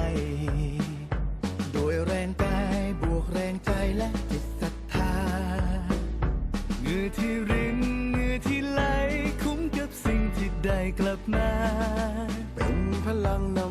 ้ ที่รินเหงื่อที่ไหล คุ้มกับสิ่งที่ได้กลับมา เป็นพลังนำ